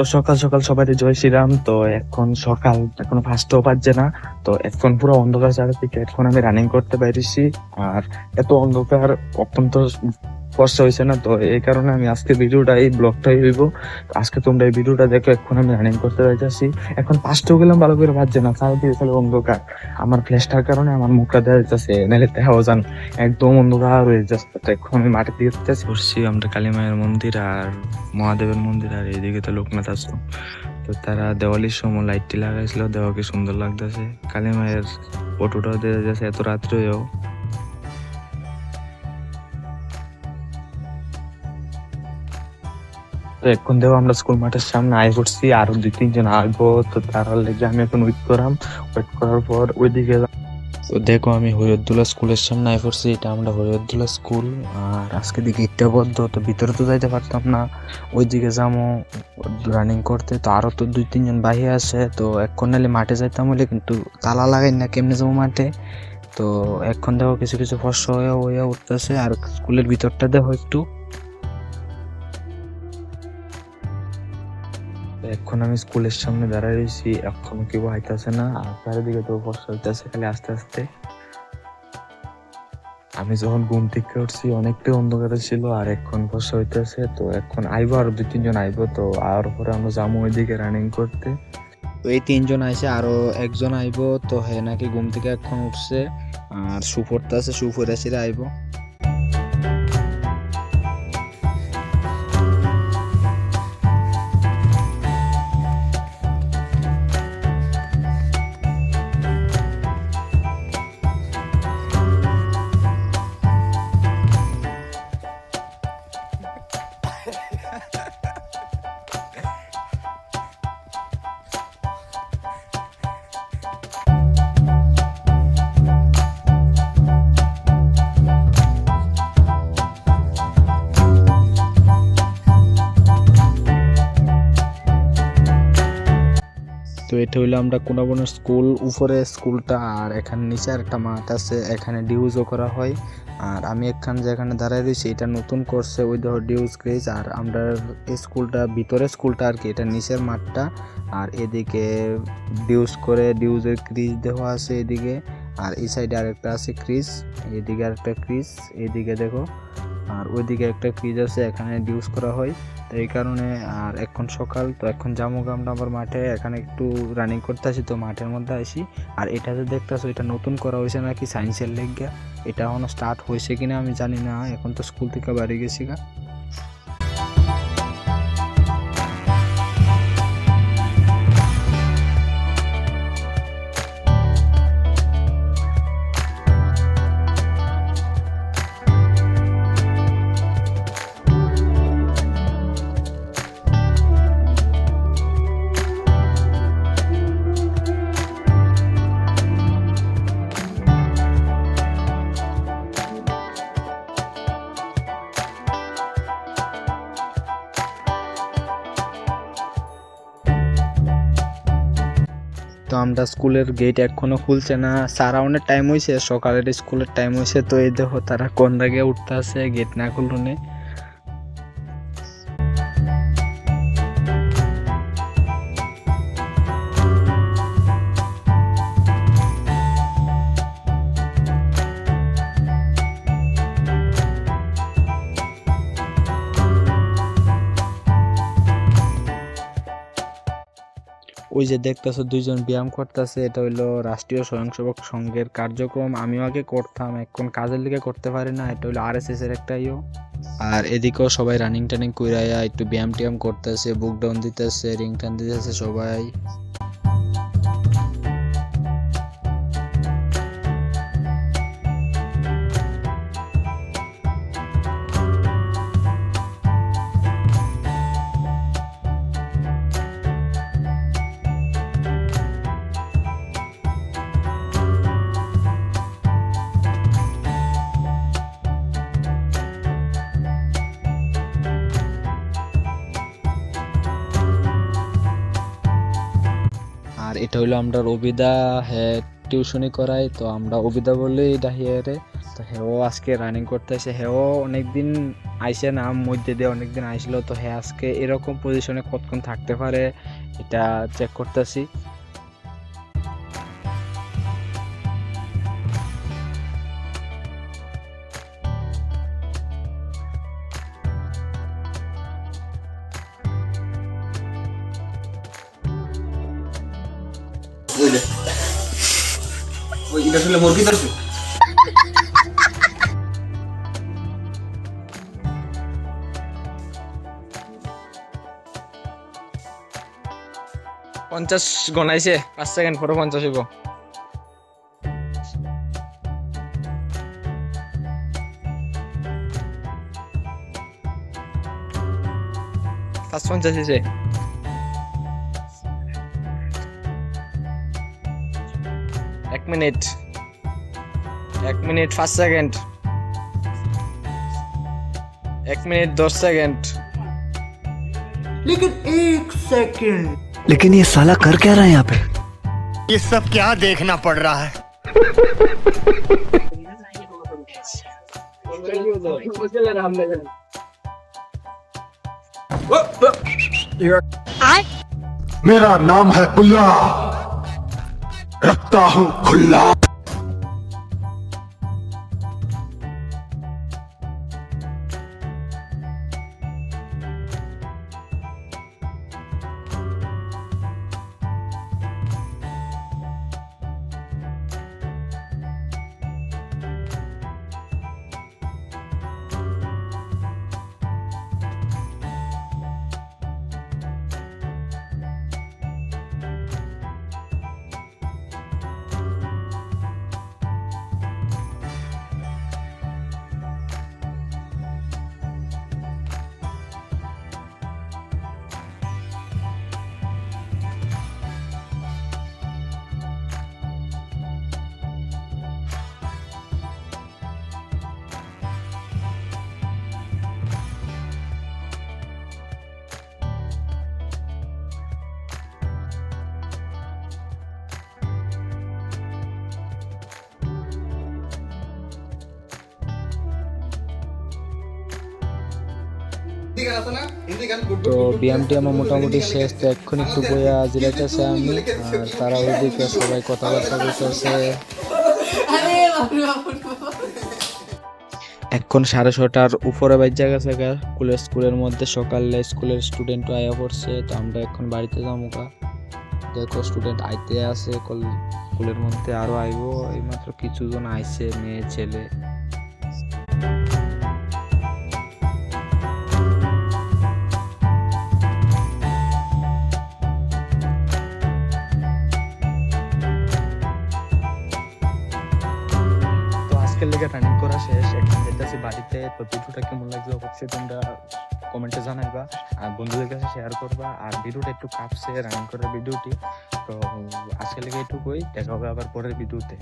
তো সকাল সকাল সবাই জয় শ্রীরাম তো এখন সকাল, এখন ফার্স্টও বাজছে না, তো এখন পুরো অন্ধকার চারিদিকে, এখন আমি রানিং করতে পারিছি আর এত অন্ধকার অত্যন্ত কষ্ট হয়েছে না? তো এই কারণে আমি আজকে ভিডিওটা, এই ব্লগটাই হইব। আজকে তোমরা এই ভিডিওটা দেখো, এখন আমি রানিং করতে যাইতেছি। এখন ফার্স্টও গেলাম, ভালো করে বাজছে না। চারিদিকে খালি অন্ধকার। আমার ফ্ল্যাশটার কারণে আমার মুখটা দেওয়া যাইতেছে, নাহলে দেখাও যান। একদম অন্ধকার হয়ে যাচ্ছে। এখন আমি মাঠের দিকে যাচ্ছি আমরা কালী মায়ের মন্দির আর মহাদেবের মন্দির আর এইদিকে তো লোকনাথ আশ্রম। তো তারা দেওয়ালির সময় লাইটটি লাগাইছিল, দেওয়াকে সুন্দর লাগতেছে। কালী মায়ের ফটোটাও দেওয়া যাচ্ছে এত রাত্রেও। এখন দেখো আমরা স্কুল মাঠের সামনে আয় করছি আরও দুই তিনজন আসব। তো তার লেগে আমি এখন ওয়েট করাম ওয়েট করার পর ওইদিকে তো দেখো আমি হরিয়দুল্লাহ স্কুলের সামনে আয় করছি এটা আমরা হরিয়দুল্লাহ স্কুল আর আজকে দিকে ইটটা বদ্ধ, তো ভিতরে তো যাইতে পারতাম না। ওইদিকে যাব রানিং করতে। তো আরও তো দুই তিনজন বাইরে আছে। তো এখন নাহলে মাঠে যাইতাম বলে কিন্তু তালা লাগাই না, কেমনে যাব মাঠে? তো এখন দেখো কিছু কিছু ফসল হয়ে উঠতেছে। আর স্কুলের ভিতরটা দেখো একটু। এখন আমি স্কুলের সামনে দাঁড়ায় রয়েছি, এখন কেউ আইতাছে না, আর চারিদিকে তো বর্ষা হইতেছে খালি আস্তে আস্তে। আমি যখন ঘুম থেকে উঠছি, অনেকটাই অন্ধকারে ছিল আর এখন বর্ষা হইতেছে, তো এখন আইবো আর দুই, তিনজন আইবো, তো আর পরে আমরা যাব ওইদিকে রানিং করতে। তো এই তিনজন আইসে আরও একজন আইবো, তো হে নাকি ঘুম থেকে এখন উঠছে, আর সুফরতে আছে সুফর আসে আইবো। তো এটা হইল আমরা কোনাবনের স্কুল, উপরে স্কুলটা আর এখানে নিচে একটা মাঠ আছে, এখানে ডিউজও করা হয়। আর আমি এখান যেখানে দাঁড়ায় রয়েছি, এটা নতুন করছে ওই ধর ডিউজ ক্রেজ। আর আমরা স্কুলটা ভিতরে স্কুলটা আর কি, এটা নিচের মাঠটা। আর এদিকে ডিউজ করে ডিউজের ক্রিজ দেওয়া আছে এদিকে। আর এই সাইডে আরেকটা আছে ক্রিজ, এদিকে আরেকটা ক্রিজ, এদিকে দেখো। আর ওইদিকে একটা ফ্রিজ আছে, এখানে ইউজ করা হয়। তো এই কারণে আর এখন সকাল, তো এখন জামু গ্রামটা আমার মাঠে। এখানে একটু রানিং করতে আসি, তো মাঠের মধ্যে আসি। আর এটা যে দেখতেছো, এটা নতুন করা হয়েছে নাকি সায়েন্সের লেগে? এটা এখনও স্টার্ট হয়েছে কিনা আমি জানি না। এখন তো স্কুল থেকে বাড়ি গেছি গা। তো আমরা স্কুলের গেট এখনও খুলছে না। সারাউন্ডের টাইম হয়েছে সকালের স্কুলের টাইম হয়েছে তো এই দেখো তারা কোন দাগে উঠতে আছে গেট না খুলুনে। ওই যে দেখতেছো দুইজন ব্যায়াম করতেছে, এটা হইল রাষ্ট্রীয় স্বয়ংসেবক সংঘের কার্যক্রম। আমিও আগে করতাম, এখন কাজের লিগে করতে পারি না, এটা হইল আর এস এর একটা ইও আর এদিকেও সবাই রানিং টানিং কইরাইয়া একটু ব্যায়াম ট্যায়াম করতেছে বুক ডাউন দিতেছে রিং টান দিতেছে সবাই। এটা হইল আমরা অবিদা হ্যাঁ টিউশনি করাই তো আমরা অবিদা বলেই ডাহিয়ারে। তো হেও আজকে রানিং করতে আসে হেও অনেকদিন আইসে না, মধ্যে দিয়ে অনেকদিন আইছিল তো হে আজকে এরকম পজিশনে কতক্ষণ থাকতে পারে, এটা চেক করতেছি। পঞ্চাশ গনাইছে পাঁচ সেকেন্ড ফটো পঞ্চাশ হইব। পাঁচ পঞ্চাশ হয়েছে এক মিনিট এক মিনিট পাঁচ সেকেন্ড এক মিনিট দশ সেকেন্ড लेकिन ये साला कर क्या रहा है यहाँ पे ये सब क्या देखना पड़ रहा है मेरा नाम है बुल्ला रखता हूँ खुल्ला তো ব্যায়ামটি আমার মোটামুটি শেষ তো এক্ষুনি একটু বইয়া জিরাইতেছে আমি আর তারা ওইদিকে সবাই কথাবার্তা বলতেছে। এখন সাড়ে ছটার উপরে বাজ্যা গেছে গা স্কুলের স্কুলের মধ্যে সকালে স্কুলের স্টুডেন্ট আয়া পড়ছে তো আমরা এখন বাড়িতে যাব গা। দেখো স্টুডেন্ট আইতে আছে কল- স্কুলের মধ্যে আরও আইবো এইমাত্র কিছু জন আইছে মেয়ে ছেলে। বাড়িতে ভিডিওটা কেমন লাগছে অবশ্যই তোমরা কমেন্টে জানাইবা। আর বন্ধুদের কাছে শেয়ার করবা। আর ভিডিওটা একটু কাঁপছে রান করার ভিডিওটি। তো আজকে লেগে এটুকুই। দেখা হবে আবার পরের ভিডিওতে।